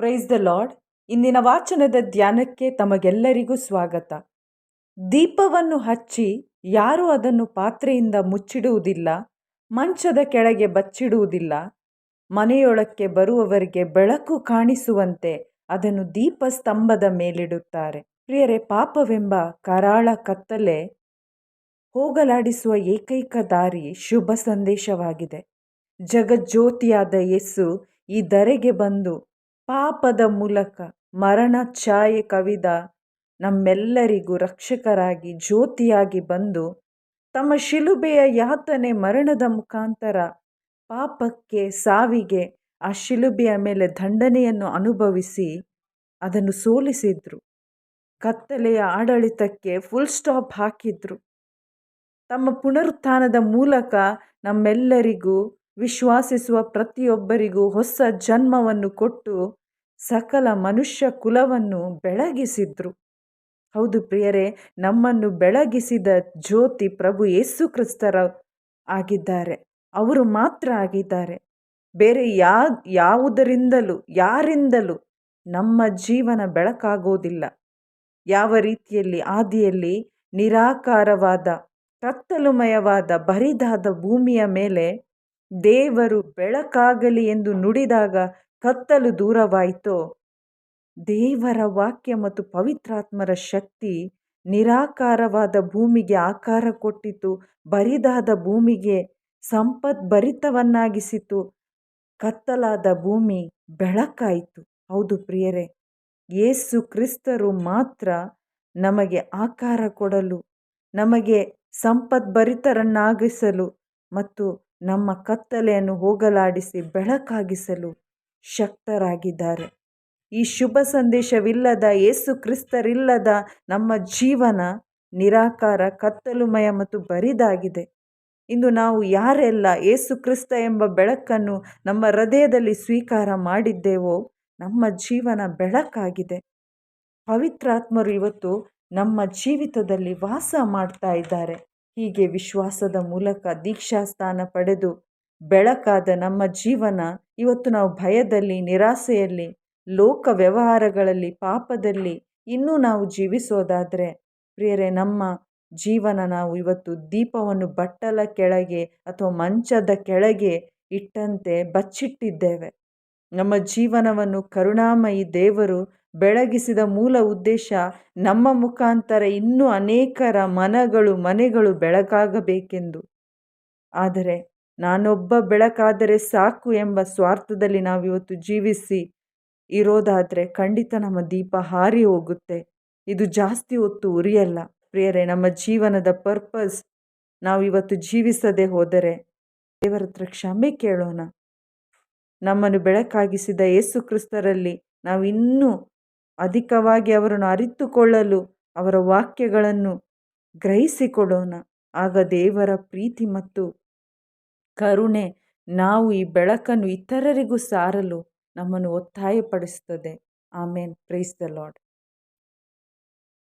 Praise the lord ಇಂದಿನ ವಾಚನದ ಧ್ಯಾನಕ್ಕೆ ತಮಗೆಲ್ಲರಿಗೂ ಸ್ವಾಗತ. ದೀಪವನ್ನು ಹಚ್ಚಿ ಯಾರೂ ಅದನ್ನು ಪಾತ್ರೆಯಿಂದ ಮುಚ್ಚಿಡುವುದಿಲ್ಲ, ಮಂಚದ ಕೆಳಗೆ ಬಚ್ಚಿಡುವುದಿಲ್ಲ, ಮನೆಯೊಳಕ್ಕೆ ಬರುವವರಿಗೆ ಬೆಳಕು ಕಾಣಿಸುವಂತೆ ಅದನ್ನು ದೀಪಸ್ತಂಭದ ಮೇಲಿಡುತ್ತಾರೆ. ಪ್ರಿಯರೇ, ಪಾಪವೆಂಬ ಕರಾಳ ಕತ್ತಲೆ ಹೋಗಲಾಡಿಸುವ ಏಕೈಕ ದಾರಿ ಶುಭ ಸಂದೇಶವಾಗಿದೆ. ಜಗಜ್ಯೋತಿಯಾದ ಯಸ್ಸು ಈ ಧರೆಗೆ ಬಂದು ಪಾಪದ ಮೂಲಕ ಮರಣ ಛಾಯೆ ಕವಿದ ನಮ್ಮೆಲ್ಲರಿಗೂ ರಕ್ಷಕರಾಗಿ ಜ್ಯೋತಿಯಾಗಿ ಬಂದು ತಮ್ಮ ಶಿಲುಬೆಯ ಯಾತನೆ ಮರಣದ ಮುಖಾಂತರ ಪಾಪಕ್ಕೆ ಸಾವಿಗೆ ಆ ಶಿಲುಬೆಯ ಮೇಲೆ ದಂಡನೆಯನ್ನು ಅನುಭವಿಸಿ ಅದನ್ನು ಸೋಲಿಸಿದ್ರು. ಕತ್ತಲೆಯ ಆಡಳಿತಕ್ಕೆ ಫುಲ್ ಸ್ಟಾಪ್ ಹಾಕಿದ್ರು. ತಮ್ಮ ಪುನರುತ್ಥಾನದ ಮೂಲಕ ನಮ್ಮೆಲ್ಲರಿಗೂ ವಿಶ್ವಾಸಿಸುವ ಪ್ರತಿಯೊಬ್ಬರಿಗೂ ಹೊಸ ಜನ್ಮವನ್ನು ಕೊಟ್ಟು ಸಕಲ ಮನುಷ್ಯ ಕುಲವನ್ನು ಬೆಳಗಿಸಿದ್ರು. ಹೌದು ಪ್ರಿಯರೇ, ನಮ್ಮನ್ನು ಬೆಳಗಿಸಿದ ಜ್ಯೋತಿ ಪ್ರಭು ಯೇಸು ಕ್ರಿಸ್ತರ ಆಗಿದ್ದಾರೆ. ಅವರು ಮಾತ್ರ ಆಗಿದ್ದಾರೆ. ಬೇರೆ ಯಾ, ಯಾವುದರಿಂದಲೂ, ಯಾರಿಂದಲೂ ನಮ್ಮ ಜೀವನ ಬೆಳಕಾಗೋದಿಲ್ಲ. ಯಾವ ರೀತಿಯಲ್ಲಿ ಆದಿಯಲ್ಲಿ ನಿರಾಕಾರವಾದ, ಕತ್ತಲುಮಯವಾದ, ಬರಿದಾದ ಭೂಮಿಯ ಮೇಲೆ ದೇವರು ಬೆಳಕಾಗಲಿ ಎಂದು ನುಡಿದಾಗ ಕತ್ತಲು ದೂರವಾಯಿತೋ? ದೇವರ ವಾಕ್ಯ ಮತ್ತು ಪವಿತ್ರಾತ್ಮರ ಶಕ್ತಿ ನಿರಾಕಾರವಾದ ಭೂಮಿಗೆ ಆಕಾರ ಕೊಟ್ಟಿತು, ಬರಿದಾದ ಭೂಮಿಗೆ ಸಂಪದ್ಭರಿತವನ್ನಾಗಿಸಿತು. ಕತ್ತಲಾದ ಭೂಮಿ ಬೆಳಕಾಯಿತು. ಹೌದು ಪ್ರಿಯರೇ, ಯೇಸು ಕ್ರಿಸ್ತರು ಮಾತ್ರ ನಮಗೆ ಆಕಾರ ಕೊಡಲು, ನಮಗೆ ಸಂಪದ್ಭರಿತರನ್ನಾಗಿಸಲು ಮತ್ತು ನಮ್ಮ ಕತ್ತಲೆಯನ್ನು ಹೋಗಲಾಡಿಸಿ ಬೆಳಕಾಗಿಸಲು ಶಕ್ತರಾಗಿದ್ದಾರೆ. ಈ ಶುಭ ಸಂದೇಶವಿಲ್ಲದ ಏಸು ಕ್ರಿಸ್ತರಿಲ್ಲದ ನಮ್ಮ ಜೀವನ ನಿರಾಕಾರ, ಕತ್ತಲುಮಯ ಮತ್ತು ಬರಿದಾಗಿದೆ. ಇಂದು ನಾವು ಯಾರೆಲ್ಲ ಏಸು ಕ್ರಿಸ್ತ ಎಂಬ ಬೆಳಕನ್ನು ನಮ್ಮ ಹೃದಯದಲ್ಲಿ ಸ್ವೀಕಾರ ಮಾಡಿದ್ದೇವೋ, ನಮ್ಮ ಜೀವನ ಬೆಳಕಾಗಿದೆ. ಪವಿತ್ರಾತ್ಮರು ಇವತ್ತು ನಮ್ಮ ಜೀವಿತದಲ್ಲಿ ವಾಸ ಮಾಡ್ತಾ ಇದ್ದಾರೆ. ಹೀಗೆ ವಿಶ್ವಾಸದ ಮೂಲಕ ದೀಕ್ಷಾಸ್ಥಾನ ಪಡೆದು ಬೆಳಕಾದ ನಮ್ಮ ಜೀವನ ಇವತ್ತು ನಾವು ಭಯದಲ್ಲಿ, ನಿರಾಸೆಯಲ್ಲಿ, ಲೋಕ ವ್ಯವಹಾರಗಳಲ್ಲಿ, ಪಾಪದಲ್ಲಿ ಇನ್ನೂ ನಾವು ಜೀವಿಸೋದಾದರೆ, ಪ್ರಿಯರೇ, ನಮ್ಮ ಜೀವನ ನಾವು ಇವತ್ತು ದೀಪವನ್ನು ಬಟ್ಟಲ ಕೆಳಗೆ ಅಥವಾ ಮಂಚದ ಕೆಳಗೆ ಇಟ್ಟಂತೆ ಬಚ್ಚಿಟ್ಟಿದ್ದೇವೆ. ನಮ್ಮ ಜೀವನವನ್ನು ಕರುಣಾಮಯಿ ದೇವರು ಬೆಳಗಿಸಿದ ಮೂಲ ಉದ್ದೇಶ ನಮ್ಮ ಮುಖಾಂತರ ಇನ್ನೂ ಅನೇಕರ ಮನಗಳು, ಮನೆಗಳು ಬೆಳಕಾಗಬೇಕೆಂದು. ಆದರೆ ನಾನೊಬ್ಬ ಬೆಳಕಾದರೆ ಸಾಕು ಎಂಬ ಸ್ವಾರ್ಥದಲ್ಲಿ ನಾವಿವತ್ತು ಜೀವಿಸಿ ಇರೋದಾದರೆ ಖಂಡಿತ ನಮ್ಮ ದೀಪ ಹಾರಿ ಹೋಗುತ್ತೆ. ಇದು ಜಾಸ್ತಿ ಹೊತ್ತು ಉರಿಯಲ್ಲ. ಪ್ರಿಯರೇ, ನಮ್ಮ ಜೀವನದ ಪರ್ಪಸ್ ನಾವಿವತ್ತು ಜೀವಿಸದೆ ಹೋದರೆ ದೇವರ ಹತ್ರ ಕ್ಷಮೆ ಕೇಳೋಣ. ನಮ್ಮನ್ನು ಬೆಳಕಾಗಿಸಿದ ಯೇಸು ಕ್ರಿಸ್ತರಲ್ಲಿ ನಾವು ಇನ್ನೂ ಅಧಿಕವಾಗಿ ಅವರನ್ನು ಅರಿತುಕೊಳ್ಳಲು, ಅವರ ವಾಕ್ಯಗಳನ್ನು ಗ್ರಹಿಸಿಕೊಡೋಣ. ಆಗ ದೇವರ ಪ್ರೀತಿ ಮತ್ತು ಕರುಣೆ ನಾವು ಈ ಬೆಳಕನ್ನು ಇತರರಿಗೂ ಸಾರಲು ನಮ್ಮನ್ನು ಒತ್ತಾಯಪಡಿಸುತ್ತದೆ. ಆಮೇನ್. Praise the lord